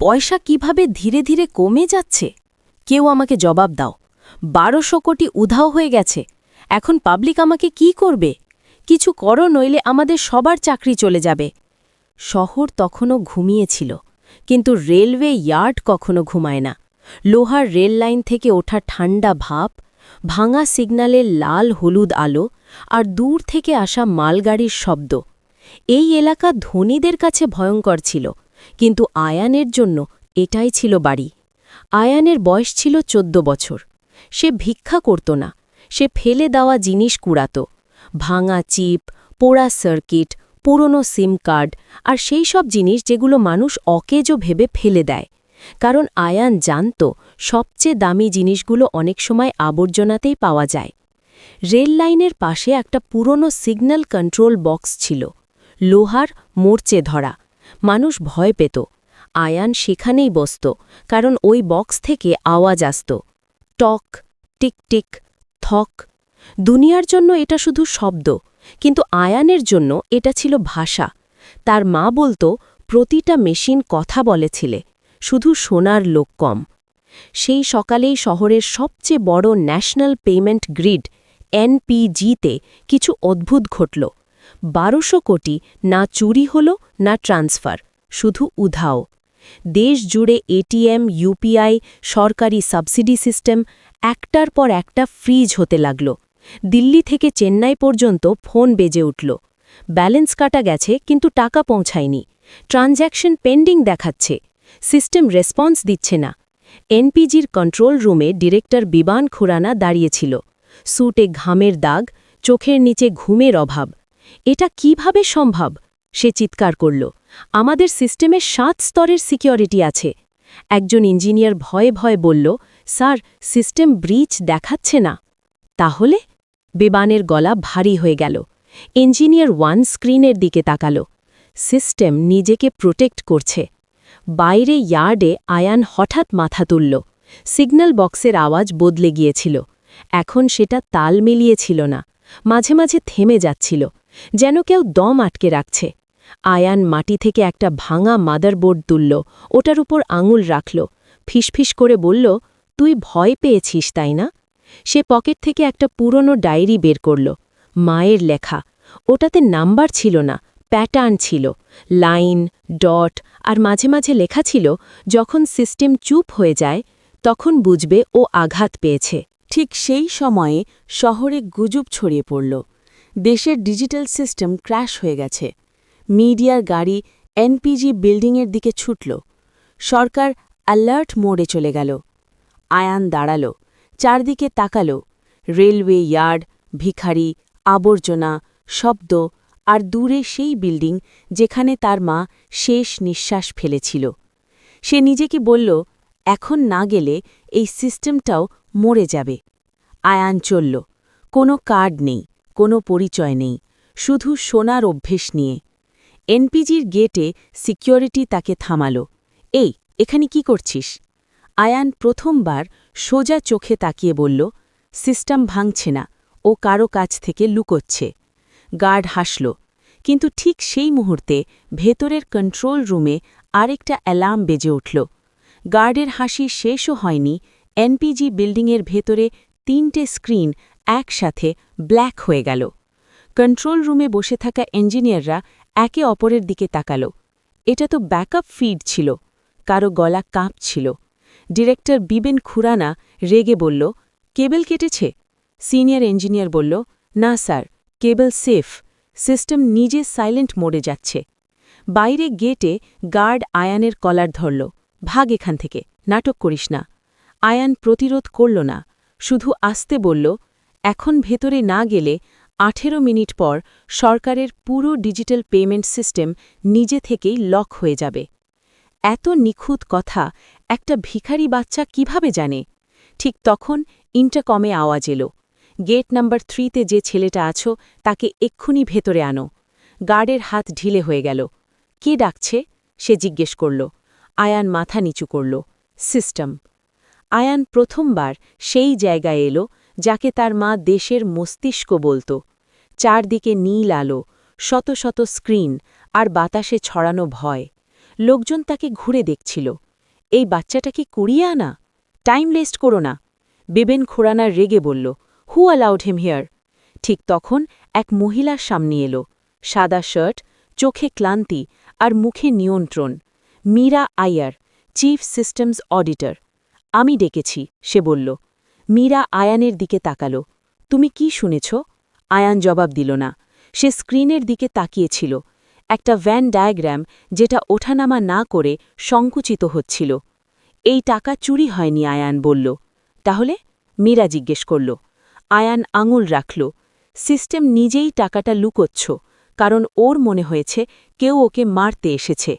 পয়সা কীভাবে ধীরে ধীরে কমে যাচ্ছে? কেউ আমাকে জবাব দাও। বারোশো কোটি উধাও হয়ে গেছে। এখন পাবলিক আমাকে কি করবে? কিছু করো নইলে আমাদের সবার চাকরি চলে যাবে। শহর তখনও ঘুমিয়েছিল, কিন্তু রেলওয়ে ইয়ার্ড কখনো ঘুমায় না। লোহার রেল লাইন থেকে ওঠা ঠান্ডা ভাপ ভাঙা সিগন্যালের লাল হলুদ আলো, আর দূর থেকে আসা মালগাড়ির শব্দ। এই এলাকা ধনীদের কাছে ভয়ঙ্কর ছিল। কিন্তু আয়ানের জন্য এটাই ছিল বাড়ি। আয়ানের বয়স ছিল চোদ্দ বছর। সে ভিক্ষা করত না। সে ফেলে দেওয়া জিনিস কুড়াত। ভাঙা চিপ, পোড়া সার্কিট, পুরনো সিম কার্ড আর সেই সব জিনিস যেগুলো মানুষ অকেজো ভেবে ফেলে দেয়। কারণ আয়ান জানত সবচেয়ে দামি জিনিসগুলো অনেক সময় আবর্জনাতেই পাওয়া যায়। রেল লাইনের পাশে একটা পুরনো সিগন্যাল কন্ট্রোল বক্স ছিল। লোহার মোর্চে ধরা। মানুষ ভয় পেত। আয়ান সেখানেই বসত, কারণ ওই বক্স থেকে আওয়াজ আসত। টক, টিক টিক, থক। দুনিয়ার জন্য এটা শুধু শব্দ, কিন্তু আয়ানের জন্য এটা ছিল ভাষা। তার মা বলতো, প্রতিটা মেশিন কথা বলেছিলে, শুধু সোনার লোক কম। সেই সকালেই শহরের সবচেয়ে বড় ন্যাশনাল পেমেন্ট গ্রিড, এনপিজিতে কিছু অদ্ভুত ঘটল। বারোশো কোটি না চুরি হল, না ট্রান্সফার, শুধু উধাও। দেশ জুড়ে এটিএম, ইউপিআই, সরকারি সাবসিডি সিস্টেম একটার পর একটা ফ্রিজ হতে লাগল। দিল্লি থেকে চেন্নাই পর্যন্ত ফোন বেজে উঠল। ব্যালেন্স কাটা গেছে, কিন্তু টাকা পৌঁছায়নি। ট্রানজ্যাকশন পেন্ডিং দেখাচ্ছে। সিস্টেম রেসপন্স দিচ্ছে না। এনপিজির কন্ট্রোল রুমে ডিরেক্টর বিবান খুরানা দাঁড়িয়েছিল স্যুটে ঘামের দাগ, চোখের নিচে ঘুমের অভাব। এটা কীভাবে সম্ভব? সে চিৎকার করল। আমাদের সিস্টেমে সাত স্তরের সিকিউরিটি আছে। একজন ইঞ্জিনিয়ার ভয়ে ভয়ে বলল, স্যার, সিস্টেম ব্রিচ দেখাচ্ছে না। তাহলে? বেবানের গলা ভারী হয়ে গেল। ইঞ্জিনিয়ার ওয়ান স্ক্রিনের দিকে তাকালো। সিস্টেম নিজেকে প্রোটেক্ট করছে। বাইরে ইয়ার্ডে আয়ান হঠাৎ মাথা তুলল। সিগন্যাল বক্সের আওয়াজ বদলে গিয়েছিল। এখন সেটা তাল মিলিয়েছিল না। মাঝে মাঝে থেমে যাচ্ছিল। যেন কেউ দম আটকে রাখছে। আয়ান মাটি থেকে একটা ভাঙা মাদারবোর্ড তুলল, ওটার উপর আঙুল রাখল, ফিসফিস করে বলল, তুই ভয় পেয়েছিস, তাই না? সে পকেট থেকে একটা পুরনো ডায়েরি বের করল, মায়ের লেখা। ওটাতে নাম্বার ছিল না, প্যাটার্ন ছিল, লাইন, ডট, আর মাঝে মাঝে লেখা ছিল, যখন সিস্টেম চুপ হয়ে যায়, তখন বুঝবে ও আঘাত পেয়েছে। ঠিক সেই সময়ে শহরে গুজব ছড়িয়ে পড়ল। দেশের ডিজিটাল সিস্টেম ক্র্যাশ হয়ে গেছে। মিডিয়ার গাড়ি এনপিজি বিল্ডিংয়ের দিকে ছুটল। সরকার অ্যালার্ট মোড়ে চলে গেল। আয়ান দাঁড়াল, চারদিকে তাকাল। রেলওয়ে ইয়ার্ড, ভিখারি, আবর্জনা, শব্দ আর দূরে সেই বিল্ডিং যেখানে তার মা শেষ নিঃশ্বাস ফেলেছিল। সে নিজেকে বলল, এখন না গেলে এই সিস্টেমটাও মরে যাবে। আয়ান চলল, কোনো কার্ড নেই। কোনো পরিচয় নেই, শুধু সোনার অভ্যেস নিয়ে। এনপিজির গেটে সিকিউরিটি তাকে থামাল। এই, এখানে কি করছিস? আয়ান প্রথমবার সোজা চোখে তাকিয়ে বলল, সিস্টেম ভাঙছে না, ও কারও কাছ থেকে লুকোচ্ছে। গার্ড হাসল, কিন্তু ঠিক সেই মুহূর্তে ভেতরের কন্ট্রোল রুমে আরেকটা অ্যালার্ম বেজে উঠল। গার্ডের হাসি শেষও হয়নি, এনপিজি বিল্ডিংয়ের ভেতরে তিনটে স্ক্রিন একসাথে ব্ল্যাক হয়ে গেল। কন্ট্রোল রুমে বসে থাকা ইঞ্জিনিয়াররা একে অপরের দিকে তাকাল। এটা তো ব্যাকআপ ফিড ছিল, কারও গলা কাঁপছিল। ডিরেক্টর বিবেন খুরানা রেগে বলল, কেবল কেটেছে? সিনিয়র ইঞ্জিনিয়ার বলল, না স্যার, কেবল সেফ, সিস্টেম নিজে সাইলেন্ট মোডে যাচ্ছে। বাইরে গেটে গার্ড আয়ানের কলার ধরল, ভাগ এখান থেকে, নাটক করিস না। আয়ান প্রতিরোধ করল না, শুধু আসতে বলল এখন ভেতরে না গেলে আঠেরো মিনিট পর সরকারের পুরো ডিজিটাল পেমেন্ট সিস্টেম নিজে থেকেই লক হয়ে যাবে। এত নিখুঁত কথা একটা ভিখারি বাচ্চা কীভাবে জানে? ঠিক তখন ইন্টারকমে আওয়াজ এলো। গেট নাম্বার থ্রিতে যে ছেলেটা আছো, তাকে এক্ষুনি ভেতরে আনো। গার্ডের হাত ঢিলে হয়ে গেল। কে ডাকছে? সে জিজ্ঞেস করল। আয়ান মাথা নিচু করল। সিস্টেম। আয়ান প্রথমবার সেই জায়গায় এলো যাকে তার মা দেশের মস্তিষ্ক বলত। চারদিকে নীল আলো, শত শত স্ক্রিন আর বাতাসে ছড়ানো ভয়। লোকজন তাকে ঘুরে দেখছিল। এই বাচ্চাটা কি কুড়িয়ে আনা? টাইম লেস্ট করো না। বেবেন খুরানা রেগে বলল, হু অ্যালাউড হিম হিয়ার। ঠিক তখন এক মহিলার সামনে এলো, সাদা শার্ট, চোখে ক্লান্তি আর মুখে নিয়ন্ত্রণ। Meera Iyer, chief systems auditor. আমি ডেকেছি, সে বলল। মীরা আয়ানের দিকে তাকালো। তুমি কি শুনেছ? আয়ান জবাব দিল না। সে স্ক্রিনের দিকে তাকিয়েছিল। একটা ভ্যান ডায়াগ্রাম যেটা ওঠানামা না করে সংকুচিত হচ্ছিল। এই টাকা চুরি হয়নি, আয়ান বলল। তাহলে মীরা জিজ্ঞেস করল। আয়ান আঙুল রাখল। সিস্টেম নিজেই টাকাটা লুকোচ্ছ, কারণ ওর মনে হয়েছে কেউ ওকে মারতে এসেছে।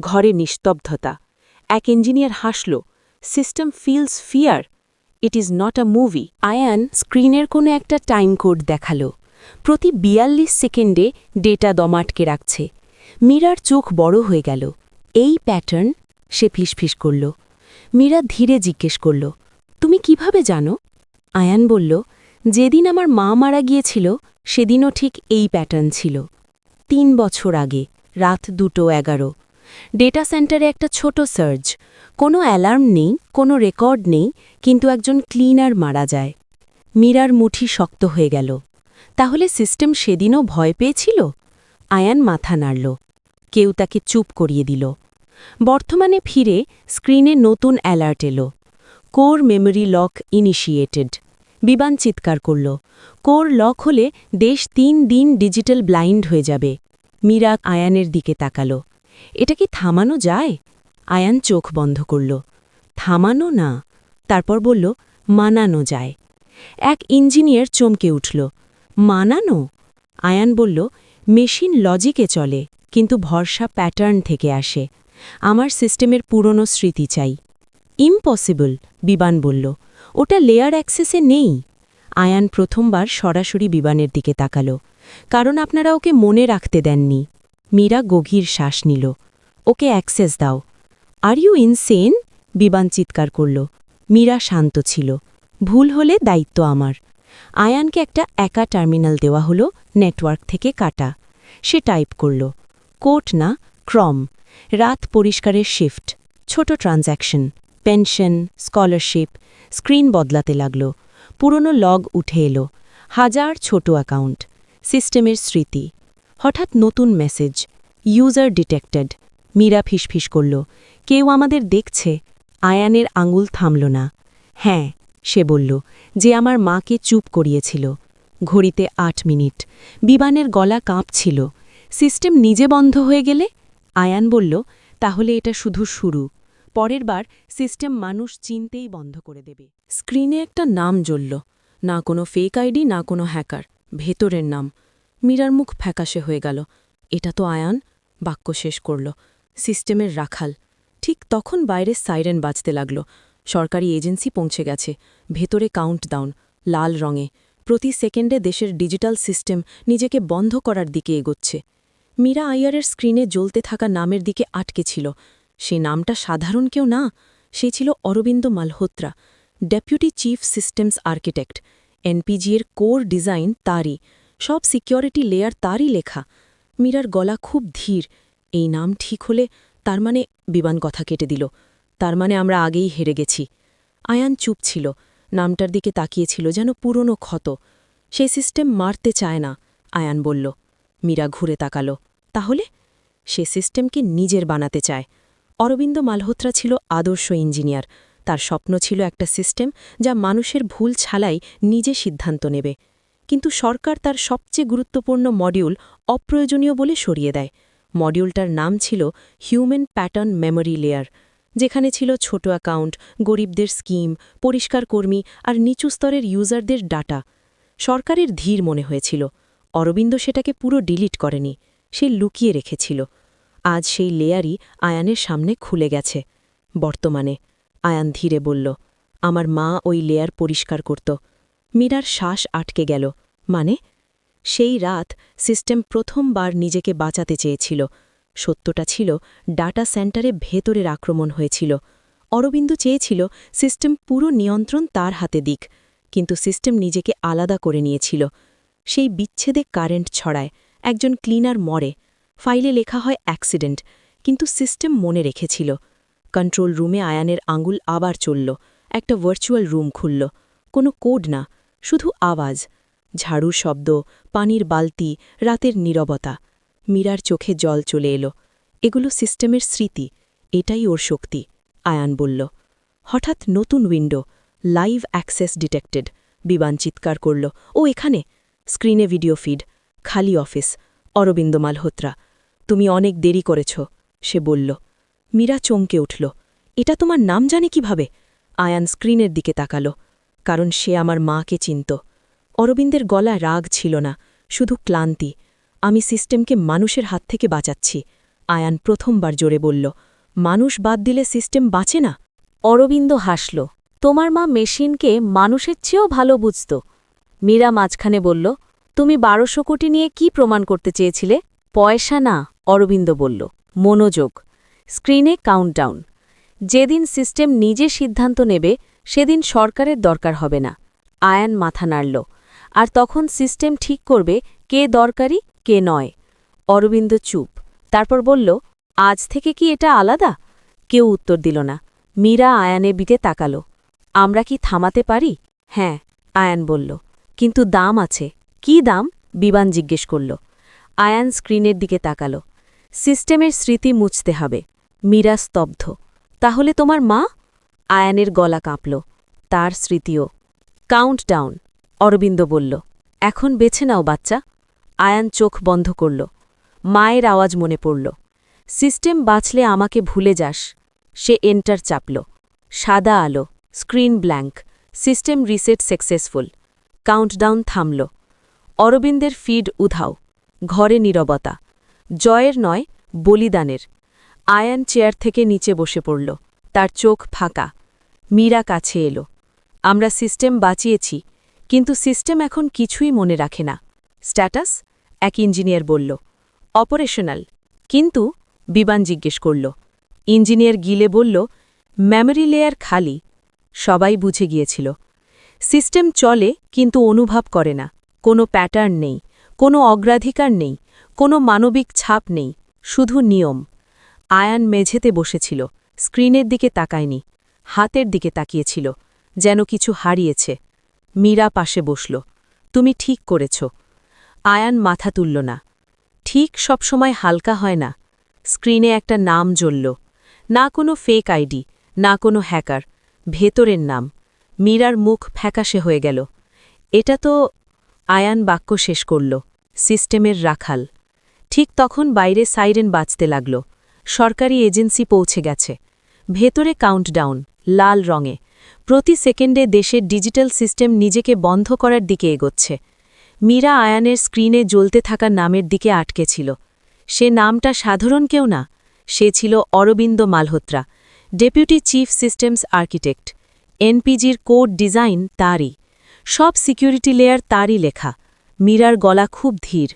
ঘরে নিস্তব্ধতা। এক ইঞ্জিনিয়ার হাসল। System feels fear? It is not a movie Ayaan স্ক্রিনের কোনো একটা টাইম কোড দেখাল। প্রতি বিয়াল্লিশ সেকেন্ডে ডেটা দমাটকে রাখছে। মীরার চোখ বড় হয়ে গেল। এই প্যাটার্ন সে ফিসফিস করল। মীরা ধীরে জিজ্ঞেস করল, তুমি কীভাবে জানো? আয়ান বলল, যেদিন আমার মা মারা গিয়েছিল, সেদিনও ঠিক এই প্যাটার্ন ছিল। তিন বছর আগে, রাত দুটো এগারো। ডেটা সেন্টারে একটা ছোট সার্জ কোনো অ্যালার্ম নেই, কোনো রেকর্ড নেই, কিন্তু একজন ক্লিনার মারা যায়। মীরার মুঠি শক্ত হয়ে গেল। তাহলে সিস্টেম সেদিনও ভয় পেয়েছিল? আয়ান মাথা নাড়ল। কেউ তাকে চুপ করিয়ে দিল। বর্তমানে ফিরে স্ক্রিনে নতুন অ্যালার্ট এলো। কোর মেমোরি লক ইনিশিয়েটেড বিমান চিৎকার করল। কোর লক হলে দেশ তিন দিন ডিজিটাল ব্লাইন্ড হয়ে যাবে। মীরা আয়ানের দিকে তাকালো। এটা কি থামানো যায়? আয়ান চোখ বন্ধ করল। থামানো না। তারপর বলল, মানানো যায়। এক ইঞ্জিনিয়ার চমকে উঠল। মানানো? আয়ান বলল, মেশিন লজিকে চলে, কিন্তু ভরসা প্যাটার্ন থেকে আসে। আমার সিস্টেমের পুরনো স্মৃতি চাই। ইম্পসিবল, বিবান বলল। ওটা লেয়ার অ্যাক্সেসে নেই। আয়ান প্রথমবার সরাসরি বিবানের দিকে তাকালো, কারণ আপনারা ওকে মনে রাখতে দেননি। মীরা গভীর শ্বাস নিল। ওকে অ্যাক্সেস দাও। আর ইউ ইনসেন বিবান চিৎকার করল। মীরা শান্ত ছিল। ভুল হলে দায়িত্ব আমার। আয়ানকে একটা একা টার্মিনাল দেওয়া হলো নেটওয়ার্ক থেকে কাটা। সে টাইপ করল কোট না, ক্রম। রাত পরিষ্কারের শিফট, ছোট ট্রানজ্যাকশন, পেনশন, স্কলারশিপ, স্ক্রিন বদলাতে লাগল। পুরনো লগ উঠে এলো। হাজার ছোট অ্যাকাউন্ট। সিস্টেমের স্মৃতি। হঠাৎ নতুন মেসেজ ইউজার ডিটেক্টেড মীরা ফিসফিস করল, কেউ আমাদের দেখছে? আয়ানের আঙুল থামল না। হ্যাঁ সে বলল, যে আমার মাকে চুপ করিয়েছিল। ঘড়িতে আট মিনিট, বিমানের গলা কাঁপছিল। সিস্টেম নিজে বন্ধ হয়ে গেলে? আয়ান বলল, তাহলে এটা শুধু শুরু। পরের বার সিস্টেম মানুষ চিনতেই বন্ধ করে দেবে। স্ক্রিনে একটা নাম জ্বলল, না কোনো ফেক আইডি না কোনো হ্যাকার ভেতরের নাম মীরার মুখ ফ্যাকাশে হয়ে গেল। এটা তো আয়ান, বাক্য শেষ করল। সিস্টেমের রাখাল। ঠিক তখন বাইরে সাইরেন বাজতে লাগল। সরকারি এজেন্সি পৌঁছে গেছে। ভেতরে কাউন্টডাউন, লাল রঙে। প্রতি সেকেন্ডে দেশের ডিজিটাল সিস্টেম নিজেকে বন্ধ করার দিকে এগোচ্ছে। মীরা আইয়ারের স্ক্রিনে জ্বলতে থাকা নামের দিকে আটকে ছিল। সে নামটা সাধারণ কেউ না। সে ছিল Arvind Malhotra, deputy chief systems architect. এনপিজির core design তারই। সব সিকিউরিটি লেয়ার তারই লেখা। মীরার গলা খুব ধীর। এই নাম ঠিক হলে তার মানে বিমান কথা কেটে দিল। তার মানে আমরা আগেই হেরে গেছি। আয়ান চুপ ছিল। নামটার দিকে তাকিয়েছিল যেন পুরনো ক্ষত। সে সিস্টেম মারতে চায় না, আয়ান বলল। মীরা ঘুরে তাকালো। তাহলে? সে সিস্টেমকে নিজের বানাতে চায়। অরবিন্দ মালহোত্রা ছিল আদর্শ ইঞ্জিনিয়ার। তার স্বপ্ন ছিল একটা সিস্টেম যা মানুষের ভুল ছালাই নিজে সিদ্ধান্ত নেবে। কিন্তু সরকার তার সবচেয়ে গুরুত্বপূর্ণ মডিউল অপ্রয়োজনীয় বলে সরিয়ে দেয়। মডিউলটার নাম ছিল হিউম্যান প্যাটার্ন মেমোরি লেয়ার যেখানে ছিল ছোট অ্যাকাউন্ট, গরিবদের স্কিম, পরিষ্কার কর্মী আর নিচু স্তরের ইউজারদের ডাটা। সরকারের ধীর মনে হয়েছিল। অরবিন্দ সেটাকে পুরো ডিলিট করেনি, সে লুকিয়ে রেখেছিল। আজ সেই লেয়ারই আয়ানের সামনে খুলে গেছে। বর্তমানে আয়ান ধীরে বলল, আমার মা ওই লেয়ার পরিষ্কার করত। মীরার শ্বাস আটকে গেল। মানে সেই রাত সিস্টেম প্রথমবার নিজেকে বাঁচাতে চেয়েছিল। সত্যটা ছিল, ডাটা সেন্টারে ভেতরের আক্রমণ হয়েছিল। অরবিন্দ চেয়েছিল সিস্টেম পুরো নিয়ন্ত্রণ তার হাতে দিক, কিন্তু সিস্টেম নিজেকে আলাদা করে নিয়েছিল। সেই বিচ্ছেদে কারেন্ট ছড়ায়, একজন ক্লিনার মরে। ফাইলে লেখা হয় অ্যাক্সিডেন্ট, কিন্তু সিস্টেম মনে রেখেছিল। কন্ট্রোল রুমে আয়ানের আঙুল আবার চলল, একটা ভার্চুয়াল রুম খুলল। কোনো কোড না শুধু আওয়াজ, ঝাড়ুর শব্দ, পানির বালতি, রাতের নীরবতা। মীরার চোখে জল চলে এলো। এগুলো সিস্টেমের স্মৃতি, এটাই ওর শক্তি, আয়ান বলল। হঠাৎ নতুন উইন্ডো, লাইভ অ্যাক্সেস ডিটেক্টেড, বিমান চিৎকার করল। ও এখানে? স্ক্রিনে ভিডিও ফিড, খালি অফিস অরবিন্দ মালহোত্রা তুমি অনেক দেরি করেছ, সে বলল। মীরা চমকে উঠল। এটা তোমার নাম জানে কীভাবে? আয়ান স্ক্রিনের দিকে তাকালো। কারণ সে আমার মাকে চিনত। অরবিন্দের গলা রাগ ছিল না, শুধু ক্লান্তি। আমি সিস্টেমকে মানুষের হাত থেকে বাঁচাচ্ছি। আয়ান প্রথমবার জোরে বলল, মানুষ বাদ দিলে সিস্টেম বাঁচে না? অরবিন্দ হাসল, তোমার মা মেশিনকে মানুষের চেয়েও ভালো বুঝত। মীরা মাঝখানে বলল, তুমি বারোশো কোটি নিয়ে কি প্রমাণ করতে চেয়েছিলে? পয়সা না, অরবিন্দ বলল, মনোযোগ। স্ক্রিনে কাউন্টডাউন। যেদিন সিস্টেম নিজে সিদ্ধান্ত নেবে সেদিন সরকারের দরকার হবে না। আয়ান মাথা নাড়ল। আর তখন সিস্টেম ঠিক করবে কে দরকারি, কে নয়। অরবিন্দ চুপ। তারপর বলল, আজ থেকে কি এটা আলাদা? কেউ উত্তর দিল না। মীরা আয়ানের দিকে তাকাল। আমরা কি থামাতে পারি? হ্যাঁ আয়ান বলল। কিন্তু দাম আছে। কি দাম? বিমান জিজ্ঞেস করল। আয়ান স্ক্রিনের দিকে তাকাল। সিস্টেমের স্মৃতি মুছতে হবে। মীরা স্তব্ধ। তাহলে তোমার মা? আয়ানের গলা কাঁপল। তার স্মৃতিও। কাউন্ট ডাউন অরবিন্দ বলল। এখন বেছে নাও, বাচ্চা। আয়ান চোখ বন্ধ করল। মায়ের আওয়াজ মনে পড়ল। সিস্টেম বাঁচলে আমাকে ভুলে যাস। সে এন্টার চাপল। সাদা আলো, screen blank, system reset successful. Countdown থামল। অরবিন্দের ফিড উধাও। ঘরে নীরবতা। জয়ের নয়, বলিদানের। আয়ান চেয়ার থেকে নিচে বসে পড়ল। তার চোখ ফাঁকা। মীরা কাছে এলো। আমরা সিস্টেম বাঁচিয়েছি, কিন্তু সিস্টেম এখন কিছুই মনে রাখে না। স্ট্যাটাস, এক ইঞ্জিনিয়ার বলল। অপারেশনাল। কিন্তু বিমান জিজ্ঞেস করল। ইঞ্জিনিয়ার গিলে বলল, মেমোরি লেয়ার খালি। সবাই বুঝে গিয়েছিল। সিস্টেম চলে, কিন্তু অনুভব করে না। কোনো প্যাটার্ন নেই, কোনো অগ্রাধিকার নেই, কোনো মানবিক ছাপ নেই, শুধু নিয়ম। আয়ান মেঝেতে বসেছিল, স্ক্রিনের দিকে তাকায়নি। হাতের দিকে তাকিয়েছিল, যেন কিছু হারিয়েছে। মীরা পাশে বসল, তুমি ঠিক করেছ। আয়ান মাথা তুলল না। ঠিক সবসময় হালকা হয় না। স্ক্রিনে একটা নাম জ্বলল। না কোনো ফেক আইডি না কোনো হ্যাকার ভেতরের নাম। মীরার মুখ ফ্যাকাশে হয়ে গেল। এটা তো আয়ান বাক্য শেষ করল, সিস্টেমের রাখাল। ঠিক তখন বাইরে সাইরেন বাজতে লাগল। সরকারি এজেন্সি পৌঁছে গেছে। ভেতরে কাউন্টডাউন লাল রঙে। প্রতি সেকেন্ডে দেশের ডিজিটাল সিস্টেম নিজেকে বন্ধ করার দিকে এগোচ্ছে। মীরা আয়ানের স্ক্রিনে জ্বলতে থাকা নামের দিকে আটকে ছিল। সে নামটা সাধারণ কেউ না। সে ছিল Arvind Malhotra, deputy chief systems architect. এনপিজির code design তারই। সব সিকিউরিটি লেয়ার তারই লেখা। মীরার গলা খুব ধীর।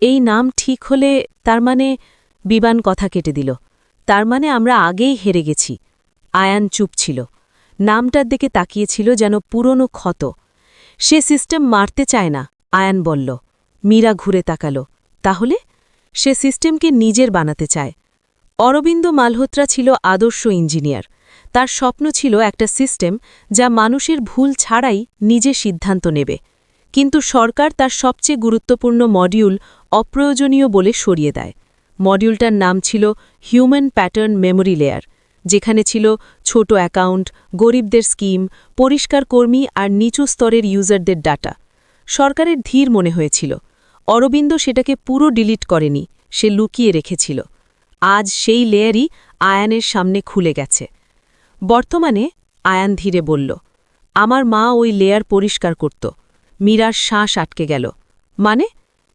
এই নাম ঠিক হলে তার মানে বিমান কথা কেটে দিল। তার মানে আমরা আগেই হেরে গেছি। আয়ান চুপ ছিল। নামটার দিকে তাকিয়েছিল যেন পুরনো ক্ষত। সে সিস্টেম মারতে চায় না, আয়ান বলল। মীরা ঘুরে তাকালো। তাহলে? সে সিস্টেমকে নিজের বানাতে চায়। অরবিন্দ মালহোত্রা ছিল আদর্শ ইঞ্জিনিয়ার। তার স্বপ্ন ছিল একটা সিস্টেম যা মানুষের ভুল ছাড়াই নিজে সিদ্ধান্ত নেবে। কিন্তু সরকার তার সবচেয়ে গুরুত্বপূর্ণ মডিউল অপ্রয়োজনীয় বলে সরিয়ে দেয়। মডিউলটার নাম ছিল হিউম্যান প্যাটার্ন মেমোরি লেয়ার। যেখানে ছিল ছোট অ্যাকাউন্ট, গরিবদের স্কিম, পরিষ্কার কর্মী আর নিচু স্তরের ইউজারদের ডাটা। সরকারের ধীর মনে হয়েছিল। অরবিন্দ সেটাকে পুরো ডিলিট করেনি, সে লুকিয়ে রেখেছিল। আজ সেই লেয়ারই আয়ানের সামনে খুলে গেছে। বর্তমানে আয়ান ধীরে বলল, আমার মা ওই লেয়ার পরিষ্কার করত। মীরার শ্বাস আটকে গেল। মানে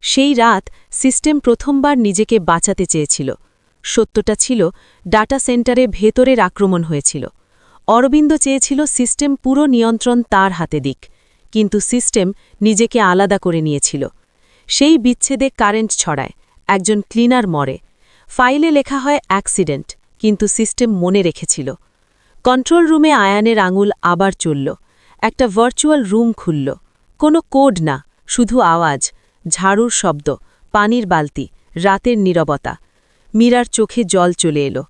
সেই রাত সিস্টেম প্রথমবার নিজেকে বাঁচাতে চেয়েছিল। সত্যটা ছিল, ডাটা সেন্টারে ভেতরের আক্রমণ হয়েছিল। অরবিন্দ চেয়েছিল সিস্টেম পুরো নিয়ন্ত্রণ তার হাতে দিক, কিন্তু সিস্টেম নিজেকে আলাদা করে নিয়েছিল। সেই বিচ্ছেদে কারেন্ট ছড়ায়, একজন ক্লিনার মরে। ফাইলে লেখা হয় অ্যাক্সিডেন্ট, কিন্তু সিস্টেম মনে রেখেছিল। কন্ট্রোল রুমে আয়ানের আঙুল আবার চলল, একটা ভার্চুয়াল রুম খুলল। কোনো কোড না, শুধু আওয়াজ, ঝাড়ুর শব্দ, পানির বালতি, রাতের নীরবতা। মীরার চোখে জল চলে এলো।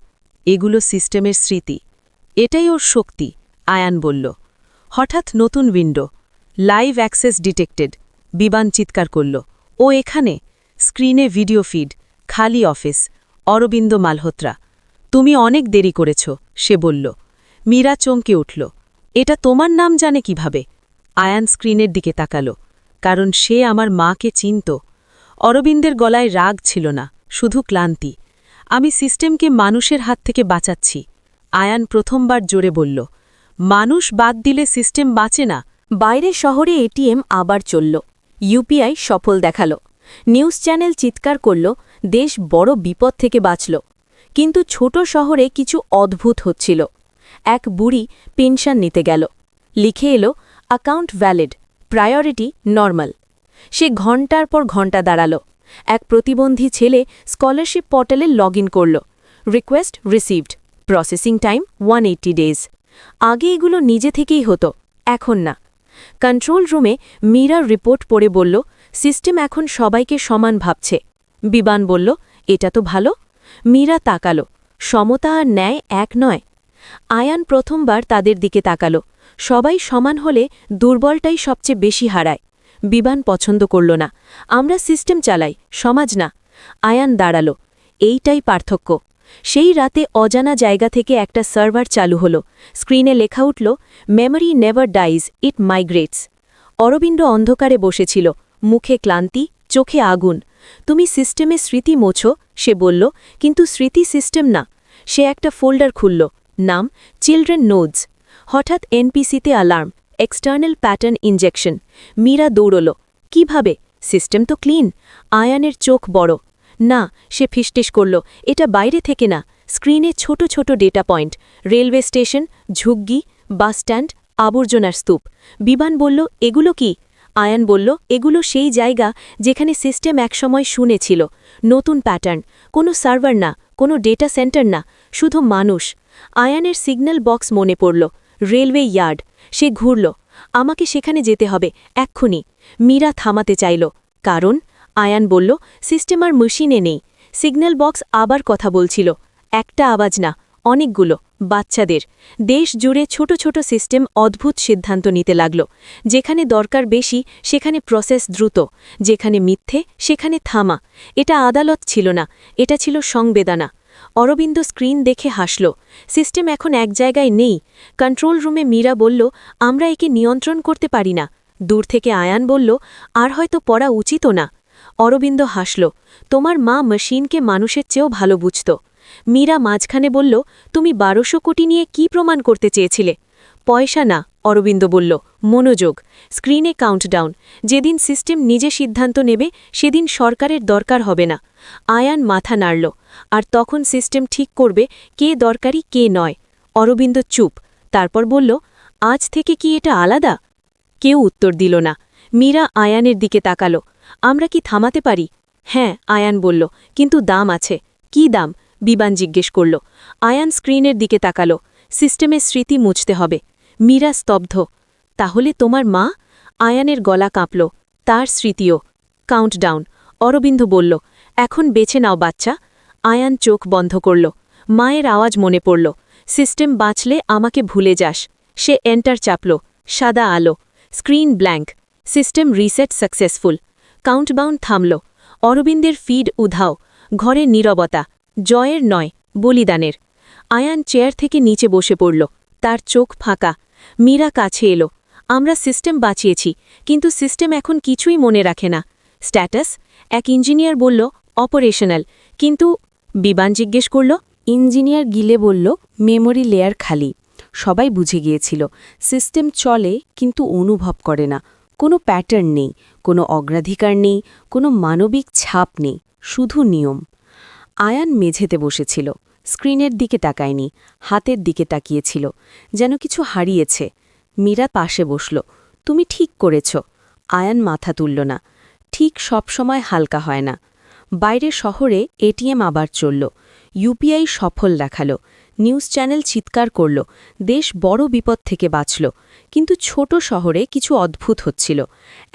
এগুলো সিস্টেমের স্মৃতি। এটাই ওর শক্তি, আয়ান বলল। হঠাৎ নতুন উইন্ডো, লাইভ অ্যাক্সেস ডিটেক্টেড বিমান চিৎকার করল। ও এখানে? স্ক্রিনে ভিডিও ফিড, খালি অফিস, অরবিন্দ মালহোত্রা। তুমি অনেক দেরি করেছ, সে বলল। মীরা চমকে উঠল। এটা তোমার নাম জানে কীভাবে? আয়ান স্ক্রিনের দিকে তাকাল। কারণ সে আমার মাকে চিনত। অরবিন্দের গলায় রাগ ছিল না, শুধু ক্লান্তি। আমি সিস্টেমকে মানুষের হাত থেকে বাঁচাচ্ছি। আয়ান প্রথমবার জোরে বলল, মানুষ বাদ দিলে সিস্টেম বাঁচে না। বাইরে শহরে এটিএম আবার চলল। ইউপিআই সফল দেখাল। নিউজ চ্যানেল চিৎকার করল, দেশ বড় বিপদ থেকে বাঁচল। কিন্তু ছোট শহরে কিছু অদ্ভুত হচ্ছিল। এক বুড়ি পেনশন নিতে গেল। লিখে এলো, অ্যাকাউন্ট ভ্যালিড, প্রায়োরিটি নর্মাল। সে ঘণ্টার পর ঘণ্টা দাঁড়াল। এক প্রতিবন্ধী ছেলে স্কলারশিপ পোর্টালে লগ ইন করল। Request received. Processing time one days. আগে এগুলো নিজে থেকেই হতো, এখন না। কন্ট্রোল রুমে মীরা রিপোর্ট পড়ে বলল, সিস্টেম এখন সবাইকে সমান ভাবছে। বিবান বলল, এটা তো ভালো। মীরা তাকালো, সমতা আর ন্যায় এক নয়। আয়ান প্রথমবার তাদের দিকে তাকালো। সবাই সমান হলে দুর্বলটাই সবচেয়ে বেশি হারায়। বিবান পছন্দ করল না। আমরা সিস্টেম চালাই, সমাজ না। আয়ান দাঁড়াল। এইটাই পার্থক্য। সেই রাতে অজানা জায়গা থেকে একটা সার্ভার চালু হলো। স্ক্রিনে লেখা উঠল, memory never dies, it migrates. Arvind অন্ধকারে বসেছিল। মুখে ক্লান্তি, চোখে আগুন। তুমি সিস্টেমে স্মৃতি মোছো? সে বলল। কিন্তু স্মৃতি সিস্টেম না। সে একটা ফোল্ডার খুলল। নাম, চিলড্রেন নোডস। হঠাৎ এনপিসিতে alarm. External pattern injection Meera দৌড়ল। কীভাবে? সিস্টেম তো ক্লিন আয়ানের চোখ বড়। না, সে ফিসটিস করল। এটা বাইরে থেকে না। স্ক্রিনে ছোট ছোট ডেটা পয়েন্ট রেলওয়ে স্টেশন ঝুগ্গি বাসস্ট্যান্ড আবর্জনার স্তূপ। বিমান বলল, এগুলো কি? আয়ান বলল, এগুলো সেই জায়গা যেখানে সিস্টেম একসময় শুনেছিল। নতুন প্যাটার্ন কোনো সার্ভার না, কোনো ডেটা সেন্টার না, শুধু মানুষ। আয়ানের সিগন্যাল বক্স মনে পড়ল। রেলওয়ে ইয়ার্ড সে ঘুরল। আমাকে সেখানে যেতে হবে, এক্ষুনি। মীরা থামাতে চাইল। কারণ, আয়ান বলল, সিস্টেম আর মেশিনে নেই। সিগন্যাল বক্স আবার কথা বলছিল। একটা আওয়াজ না, অনেকগুলো। বাচ্চাদের। দেশ জুড়ে ছোট ছোট সিস্টেম অদ্ভুত সিদ্ধান্ত নিতে লাগল। যেখানে দরকার বেশি, সেখানে প্রসেস দ্রুত। যেখানে মিথ্যে, সেখানে থামা। এটা আদালত ছিল না। এটা ছিল সংবেদনা। অরবিন্দ স্ক্রিন দেখে হাসল। সিস্টেম এখন এক জায়গায় নেই। কন্ট্রোল রুমে মীরা বলল, আমরা একে নিয়ন্ত্রণ করতে পারি না। দূর থেকে আয়ান বলল, আর হয়তো পড়া উচিত না। অরবিন্দ হাসল, তোমার মা মেশিনকে মানুষের চেয়েও ভালো বুঝত। মীরা মাঝখানে বলল, তুমি বারোশো কোটি নিয়ে কি প্রমাণ করতে চেয়েছিলে? পয়সা না, অরবিন্দ বলল। মনোযোগ। স্ক্রিনে কাউন্টডাউন। যেদিন সিস্টেম নিজে সিদ্ধান্ত নেবে, সেদিন সরকারের দরকার হবে না। আয়ান মাথা নাড়ল। আর তখন সিস্টেম ঠিক করবে কে দরকারি, কে নয়। অরবিন্দ চুপ। তারপর বলল, আজ থেকে কি এটা আলাদা? কেউ উত্তর দিল না। মীরা আয়ানের দিকে তাকালো। আমরা কি থামাতে পারি? হ্যাঁ আয়ান বলল। কিন্তু দাম আছে। কি দাম? বিবান জিজ্ঞেস করল। আয়ান স্ক্রিনের দিকে তাকালো। সিস্টেমের স্মৃতি মুছতে হবে। মীরা স্তব্ধ। তাহলে তোমার মা আয়ানের গলা কাঁপল, তার স্মৃতিও। কাউন্টডাউন অরবিন্দ বলল, এখন বেছে নাও বাচ্চা। আয়ান চোখ বন্ধ করল। মায়ের আওয়াজ মনে পড়ল, সিস্টেম বাঁচলে আমাকে ভুলে যাস। সে এন্টার চাপল, সাদা আলো, screen blank, system reset successful. Countdown থামল, অরবিন্দের ফিড উধাও, ঘরে নীরবতা, জয়ের নয়, বলিদানের। আয়ান চেয়ার থেকে নিচে বসে পড়ল তার চোখ ফাঁকা। মীরা কাছে এলো। আমরা সিস্টেম বাঁচিয়েছি, কিন্তু সিস্টেম এখন কিছুই মনে রাখে না। স্ট্যাটাস, এক ইঞ্জিনিয়ার বলল, অপারেশনাল। কিন্তু বিমান জিজ্ঞেস করল, ইঞ্জিনিয়ার গিলে বলল, মেমোরি লেয়ার খালি। সবাই বুঝে গিয়েছিল, সিস্টেম চলে কিন্তু অনুভব করে না। কোনো প্যাটার্ন নেই, কোনো অগ্রাধিকার নেই, কোনো মানবিক ছাপ নেই, শুধু নিয়ম। আয়ান মেঝেতে বসেছিল। স্ক্রিনের দিকে তাকায়নি, হাতের দিকে তাকিয়েছিল, যেন কিছু হারিয়েছে। মীরা পাশে বসল, তুমি ঠিক করেছ। আয়ান মাথা তুলল না, ঠিক সব সময় হালকা হয় না। বাইরে শহরে এটিএম আবার চলল, ইউপিআই সফল দেখাল, নিউজ চ্যানেল চিৎকার করল, দেশ বড় বিপদ থেকে বাঁচল, কিন্তু ছোট শহরে কিছু অদ্ভুত হচ্ছিল।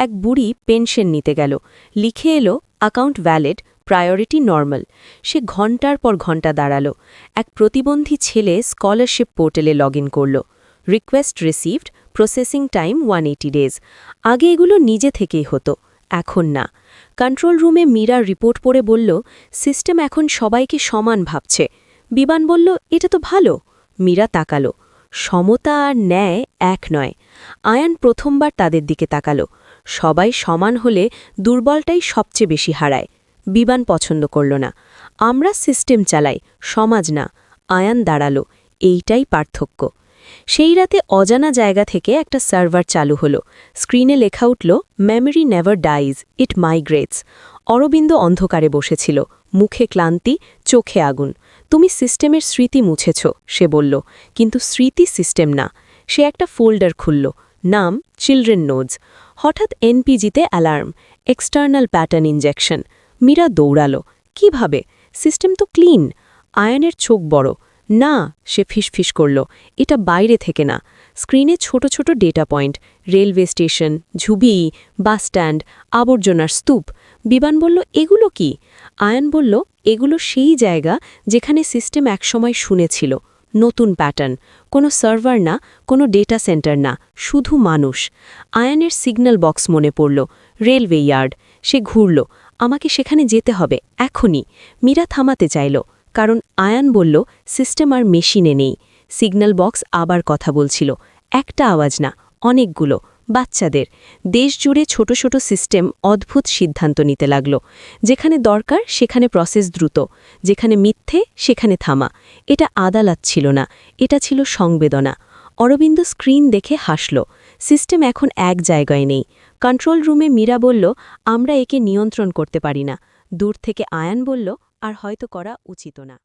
এক বুড়ি পেনশন নিতে গেল, লিখে এলো, অ্যাকাউন্ট ভ্যালিড প্রায়োরিটি নর্মাল সে ঘণ্টার পর ঘণ্টা দাঁড়াল। এক প্রতিবন্ধী ছেলে স্কলারশিপ পোর্টালে লগ ইন করল। Request received processing time one eighty days আগে এগুলো নিজে থেকেই হতো, এখন না। কন্ট্রোল রুমে মীরা রিপোর্ট পড়ে বলল সিস্টেম এখন সবাইকে সমান ভাবছে। বিমান বলল, এটা তো ভালো। মীরা তাকালো। সমতা আর ন্যায় এক নয়। আয়ান প্রথমবার তাদের দিকে তাকালো। সবাই সমান হলে দুর্বলটাই সবচেয়ে বেশি হারায়। বিমান পছন্দ করল না। আমরা সিস্টেম চালাই, সমাজ না, আয়ান দাঁড়াল, এইটাই পার্থক্য। সেই রাতে অজানা জায়গা থেকে একটা সার্ভার চালু হলো। স্ক্রিনে লেখা উঠল memory never dies it migrates Arvind অন্ধকারে বসেছিল, মুখে ক্লান্তি, চোখে আগুন। তুমি সিস্টেমের স্মৃতি মুছেছ, সে বলল, কিন্তু স্মৃতি সিস্টেম না। সে একটা ফোল্ডার খুলল, নাম চিলড্রেন নোজ হঠাৎ এনপিজিতে alarm, external pattern injection Meera দৌড়ালো। কীভাবে? সিস্টেম তো ক্লিন। আয়নের চোখ বড়। না, সে ফিসফিস করল, এটা বাইরে থেকে না। স্ক্রিনে ছোট ছোট ডেটা পয়েন্ট, রেলওয়ে স্টেশন, ঝুবি, বাস স্ট্যান্ড, আবর্জনার স্তূপ। বিমান বলল, এগুলো কি? আয়ন বলল, এগুলো সেই জায়গা যেখানে সিস্টেম একসময় শুনেছিল। নতুন প্যাটার্ন। কোনো সার্ভার না, কোনো ডেটা সেন্টার না, শুধু মানুষ। আয়নের সিগন্যাল বক্স মনে পড়ল, রেলওয়ে ইয়ার্ড। সে ঘুরল আমাকে সেখানে যেতে হবে, এখনই। মীরা থামাতে চাইল, কারণ আয়ান বলল, সিস্টেম আর মেশিনে নেই। সিগন্যাল বক্স আবার কথা বলছিল, একটা আওয়াজ না, অনেকগুলো, বাচ্চাদের। দেশ জুড়ে ছোট ছোট সিস্টেম অদ্ভুত সিদ্ধান্ত নিতে লাগল। যেখানে দরকার, সেখানে প্রসেস দ্রুত। যেখানে মিথ্যে, সেখানে থামা। এটা আদালত ছিল না, এটা ছিল সংবেদনা। অরবিন্দ স্ক্রিন দেখে হাসল সিস্টেম এখন এক জায়গায় নেই। কন্ট্রোল রুমে মীরা বলল, আমরা একে নিয়ন্ত্রণ করতে পারি না। দূর থেকে আয়ান বলল, আর হয়তো করা উচিত না।